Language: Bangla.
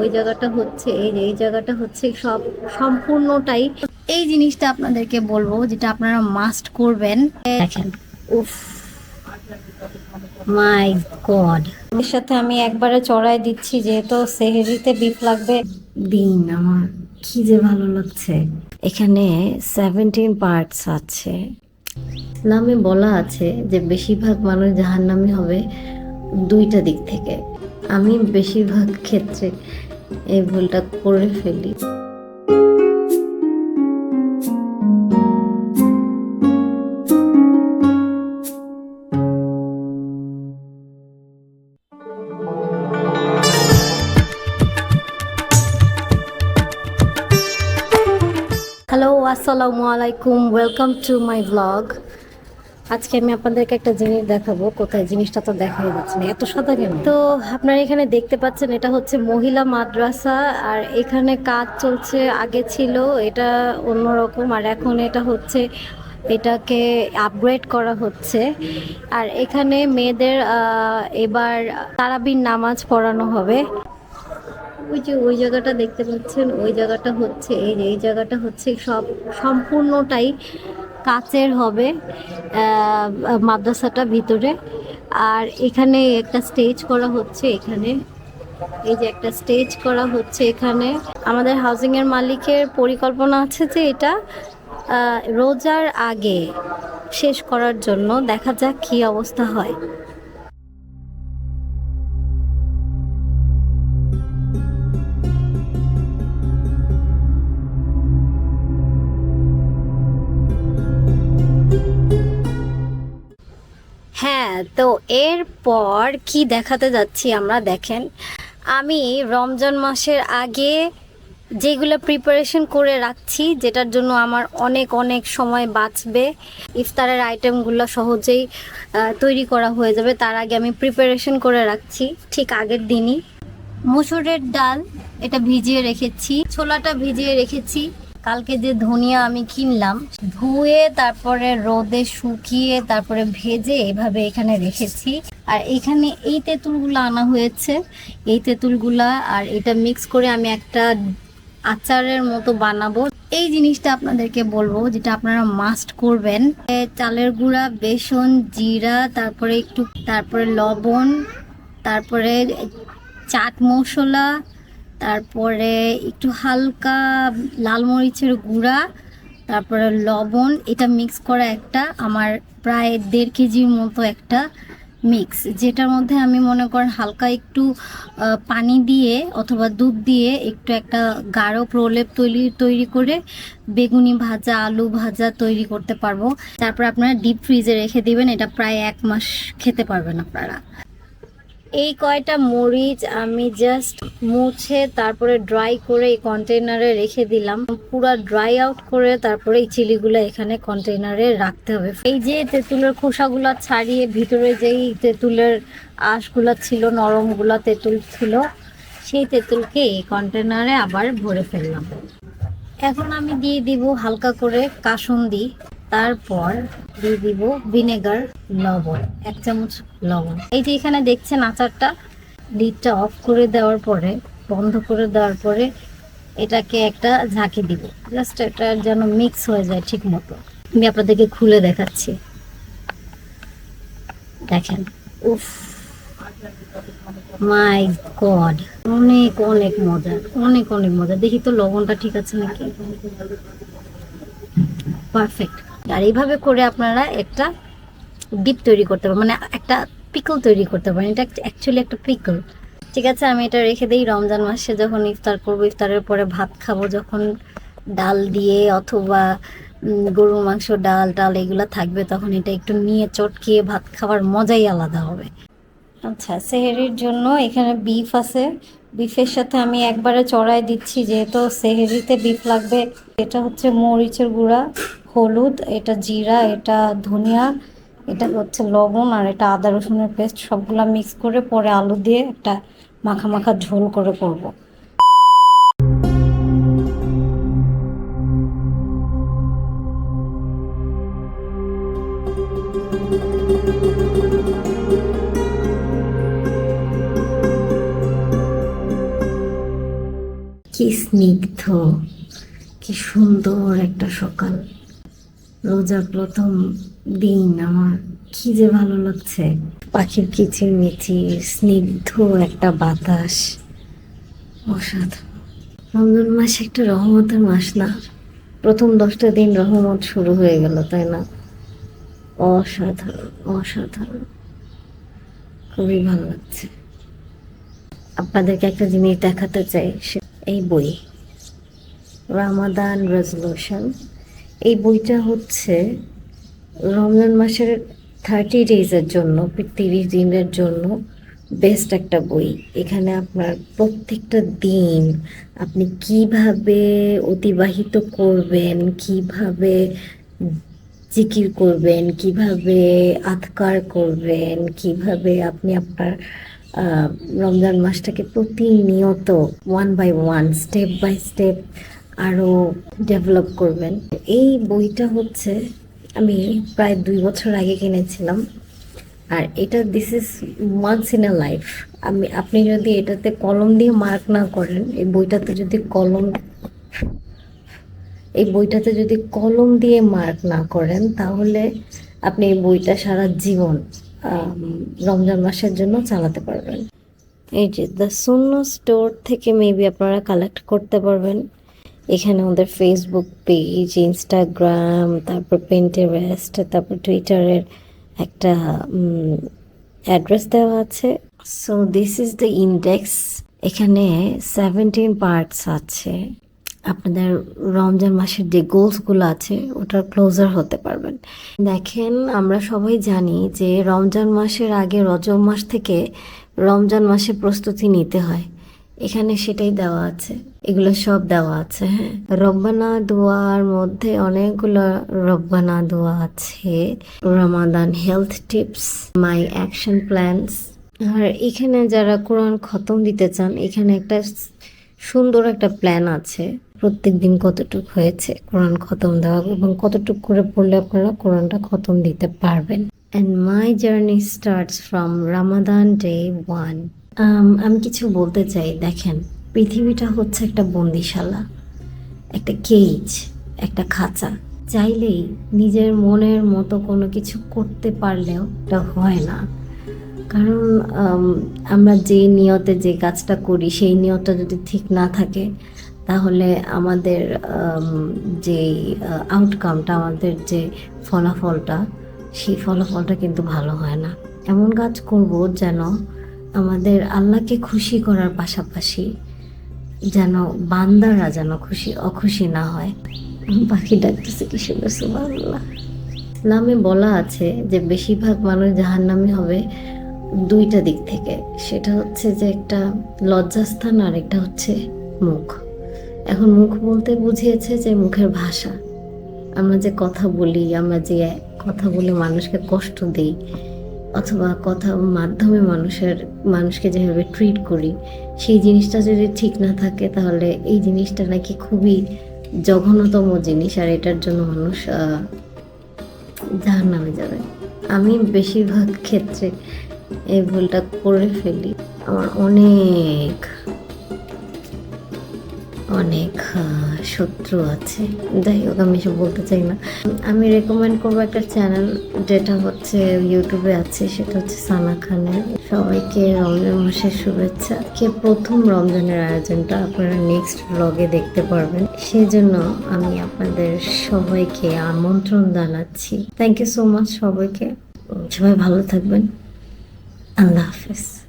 ওই জায়গাটা হচ্ছে, এই যে এই জায়গাটা হচ্ছে, সব সম্পূর্ণটাই এই জিনিসটা আপনাদেরকে বলব যেটা আপনারা মাস্ট করবেন। দেখেন, উফ মাই গড এর সাথে আমি একবারে চড়াই দিচ্ছি, যেহেতু সেহেরিতে বিফ লাগবে। দিন আমার, কি যে ভালো লাগছে। এখানে সেভেন্টিন পার্টস আছে। নামে বলা আছে যে বেশিরভাগ মানুষ জাহান্নামী হবে দুইটা দিক থেকে। আমি বেশিরভাগ ক্ষেত্রে এই ভুলটা করে ফেলি। আসসালামু আলাইকুম ওয়েলকাম টু মাই ব্লগ আজকে আমি আপনাদেরকে একটা জিনিস দেখাবো, কোথায় জিনিসটা তো দেখাই যাচ্ছে না, এত সাদা কেন তো আপনারা এখানে দেখতে পাচ্ছেন, এটা হচ্ছে মহিলা মাদ্রাসা, আর এখানে কাজ চলছে, আগে ছিল, এটা অন্যরকম, আর এখন এটা হচ্ছে, এটাকে আপগ্রেড করা হচ্ছে। আর এখানে মেয়েদের এবার তারাবির নামাজ পড়ানো হবে। ওই যে, ওই জায়গাটা দেখতে পাচ্ছেন, ওই জায়গাটা হচ্ছে, এই যে, এই জায়গাটা হচ্ছে সব, সম্পূর্ণটাই কাচের হবে মাদ্রাসাটা ভিতরে। আর এখানে একটা স্টেজ করা হচ্ছে এখানে। এই যে একটা স্টেজ করা হচ্ছে এখানে। আমাদের হাউজিং এর মালিকের পরিকল্পনা আছে যে এটা রোজার আগে শেষ করার জন্য দেখা যাক কি অবস্থা হয়। তো এরপর কি দেখাতে যাচ্ছি আমরা দেখেন। আমি রমজান মাসের আগে যেগুলো প্রিপারেশন করে রাখছি, যেটার জন্য আমার অনেক অনেক সময় বাঁচবে, ইফতারের আইটেমগুলো সহজেই তৈরি করা হয়ে যাবে। তার আগে আমি প্রিপারেশন করে রাখছি, ঠিক আগের দিনই। মুসুরের ডাল, এটা ভিজিয়ে রেখেছি, ছোলাটা ভিজিয়ে রেখেছি। কালকে যে ধনিয়া আমি কিনলাম, ধুয়ে তারপরে রোদে শুকিয়ে তারপরে ভেজে এভাবে এখানে রেখেছি। আর এখানে এই তেঁতুলগুলো আনা হয়েছে। এই তেঁতুলগুলা আর এটা মিক্স করে আমি একটা আচারের মতো বানাবো। এই জিনিসটা আপনাদেরকে বলব, যেটা আপনারা মাস্ট করবেন। চালের গুঁড়া, বেসন, জিরা, তারপরে একটু, তারপরে লবণ, তারপরে চাট মশলা তারপরে একটু হালকা লাল মরিচের গুঁড়া, তারপরে লবণ, এটা মিক্স করা একটা, আমার প্রায় দেড় কেজির মতো একটা মিক্স যেটার মধ্যে আমি মনে করেন হালকা একটু পানি দিয়ে অথবা দুধ দিয়ে একটু একটা গাঢ় প্রলেপ তৈরি তৈরি করে বেগুনি ভাজা, আলু ভাজা তৈরি করতে পারব। তারপর আপনারা ডিপ ফ্রিজে রেখে দিবেন, এটা প্রায় এক মাস খেতে পারবেন আপনারা। এই কয়টা মরিচ আমি জাস্ট মুছে তারপরে ড্রাই করে এই কন্টেইনারে রেখে দিলাম। পুরো ড্রাই আউট করে তারপরে এই চিলিগুলো এখানে কন্টেইনারে রাখতে হবে। এই যে তেঁতুলের খোসাগুলো ছাড়িয়ে ভিতরে যেই তেঁতুলের আঁশগুলো ছিল, নরমগুলো তেঁতুল ছিল, সেই তেঁতুলকে এই কন্টেইনারে আবার ভরে ফেললাম। এখন আমি দিয়ে দিব হালকা করে কাসুন্দি। তারপর দিয়ে দিব ভিনেগার লবণ, এক চামচ লবণ। এই যে এখানে দেখছেন আচারটা লিডটা অফ করে দেওয়ার পরে, বন্ধ করে দেওয়ার পরে, এটাকে একটা ঝাঁকি দিব। জাস্ট এটা যেন মিক্স হয়ে যায় ঠিক মতো। আমি আপনাদেরকে খুলে দেখাচ্ছি। দেখেন। উফ। মাই গড অনেক অনেক মজা। অনেক অনেক মজা। দেখি তো লবণটা ঠিক আছে নাকি? পারফেক্ট আর এইভাবে করে আপনারা একটা ডিপ তৈরি করতে পারেন মানে একটা পিকল তৈরি করতে পারেন। এটা অ্যাকচুয়ালি একটা পিকল ঠিক আছে, আমি এটা রেখে দিই। রমজান মাসে যখন ইফতার করব, ইফতারের পরে ভাত খাব, যখন ডাল দিয়ে অথবা গরুর মাংস, ডাল, টাল এগুলো থাকবে, তখন এটা একটু নিয়ে চটকিয়ে ভাত খাওয়ার মজাই আলাদা হবে। আচ্ছা সেহেরির জন্য এখানে বিফ আছে। বিফের সাথে আমি একবারে চড়াই দিচ্ছি, যেহেতু সেহেরিতে বিফ লাগবে। এটা হচ্ছে মরিচের গুঁড়া। হলুদ, এটা জিরা, এটা ধনিয়া, এটা হচ্ছে লবণ আর এটা আদা রসুনের পেস্ট। সবগুলা মিক্স করে পরে আলু দিয়ে একটা মাখা মাখা ঝোল করে করব। কি স্নিগ্ধ, কি সুন্দর একটা সকাল। রোজার প্রথম দিন, আমার কি যে ভালো লাগছে। পাখির কিচির কিচিরমিচির স্নিগ্ধ একটা বাতাস, অসাধারণ। রমজান মাস একটা রহমতের মাস না, প্রথম দশটা দিন রহমত শুরু হয়ে গেল, তাই না? অসাধারণ অসাধারণ। খুবই ভালো লাগছে। আপনাদেরকে একটা জিনিস দেখাতে চাই এই বই, রামাদান রেজলিউশন। এই বইটা হচ্ছে রমজান মাসের থার্টি ডেজের জন্য, তিরিশ দিনের জন্য বেস্ট একটা বই। এখানে আপনার প্রত্যেকটা দিন আপনি কীভাবে অতিবাহিত করবেন, কীভাবে জিকির করবেন, কীভাবে আতকার করবেন, কীভাবে আপনি আপনার রমজান মাসটাকে প্রতিনিয়ত one by one step by step আরও ডেভেলপ করবেন। এই বইটা হচ্ছে আমি প্রায় দুই বছর আগে কিনেছিলাম। আর এটা this is once in a life আমি, আপনি যদি এটাতে কলম দিয়ে মার্ক না করেন, এই বইটাতে যদি কলম, এই বইটাতে যদি কলম দিয়ে মার্ক না করেন, তাহলে আপনি এই বইটা সারা জীবন রমজান মাসের জন্য চালাতে পারবেন। এই যে দ্য শূন্য স্টোর থেকে মেবি আপনারা কালেক্ট করতে পারবেন। এখানে আমাদের ফেসবুক পেজ ইনস্টাগ্রাম তারপর পেন্টারেস্ট তারপর টুইটারের একটা অ্যাড্রেস দেওয়া আছে। So this is the index এখানে সেভেন্টিন পার্টস আছে। আপনাদের রমজান মাসের যে গোলসগুলো আছে, ওটার ক্লোজার হতে পারবেন। দেখেন, আমরা সবাই জানি যে রমজান মাসের আগে রজব মাস থেকে রমজান মাসে প্রস্তুতি নিতে হয়। এখানে সেটাই দেওয়া আছে। এগুলো সব দেওয়া আছে হ্যাঁ। রব্বানা দোয়ার মধ্যে অনেকগুলো রব্বানা দোয়া আছে। Ramadan health tips, my action plans. আর এখানে যারা কোরআন খতম দিতে চান, এখানে একটা সুন্দর একটা প্ল্যান আছে। প্রত্যেক দিন কতটুক হয়েছে কোরআন খতম দেওয়া এবং কতটুক করে পড়লে আপনারা কোরআনটা খতম দিতে পারবেন। And my journey starts from Ramadan day one আমি কিছু বলতে চাই। দেখেন পৃথিবীটা হচ্ছে একটা বন্দিশালা একটা কেজ একটা খাঁচা। চাইলেই নিজের মনের মতো কোনো কিছু করতে পারলেও এটা হয় না। কারণ আমরা যে নিয়তে যে কাজটা করি সেই নিয়তটা যদি ঠিক না থাকে তাহলে আমাদের আম, যে আউটকামটা আমাদের যে ফলাফলটা সেই ফলাফলটা কিন্তু ভালো হয় না। এমন কাজ করব যেন আমাদের আল্লাহকে খুশি করার পাশাপাশি যেন বান্দারা যেন খুশি, অখুশি না হয়। পাখি ডাকতেছে কি সুন্দর, সুবহানাল্লাহ। ইসলামে বলা আছে যে বেশিরভাগ মানুষ জাহান্নামী হবে দুইটা দিক থেকে। সেটা হচ্ছে যে একটা লজ্জাস্থান আর একটা হচ্ছে মুখ। এখন মুখ বলতে বুঝিয়েছে যে মুখের ভাষা। আমরা যে কথা বলি, আমরা যে কথা বলে মানুষকে কষ্ট দিই অথবা কথা মাধ্যমে মানুষের, মানুষকে যেভাবে ট্রিট করি, সেই জিনিসটা যদি ঠিক না থাকে, তাহলে এই জিনিসটা নাকি খুবই জঘন্যতম জিনিস, আর এটার জন্য মানুষ জাহার নামে যাবে। আমি বেশিরভাগ ক্ষেত্রে এই ভুলটা করে ফেলি। আমার অনেক অনেক শত্রু আছে। যাই হোক, আমি এসব বলতে চাই না। আমি রেকমেন্ড করব একটা চ্যানেল যেটা হচ্ছে ইউটিউবে আছে, সেটা হচ্ছে সানা খানের। সবাইকে রমজান মাসের শুভেচ্ছা। কে প্রথম রমজানের আয়োজনটা আপনারা নেক্সট ব্লগে দেখতে পারবেন। সেজন্য আমি আপনাদের সবাইকে আমন্ত্রণ জানাচ্ছি। থ্যাংক ইউ সো মাচ সবাইকে। সবাই ভালো থাকবেন। আল্লাহ হাফেজ।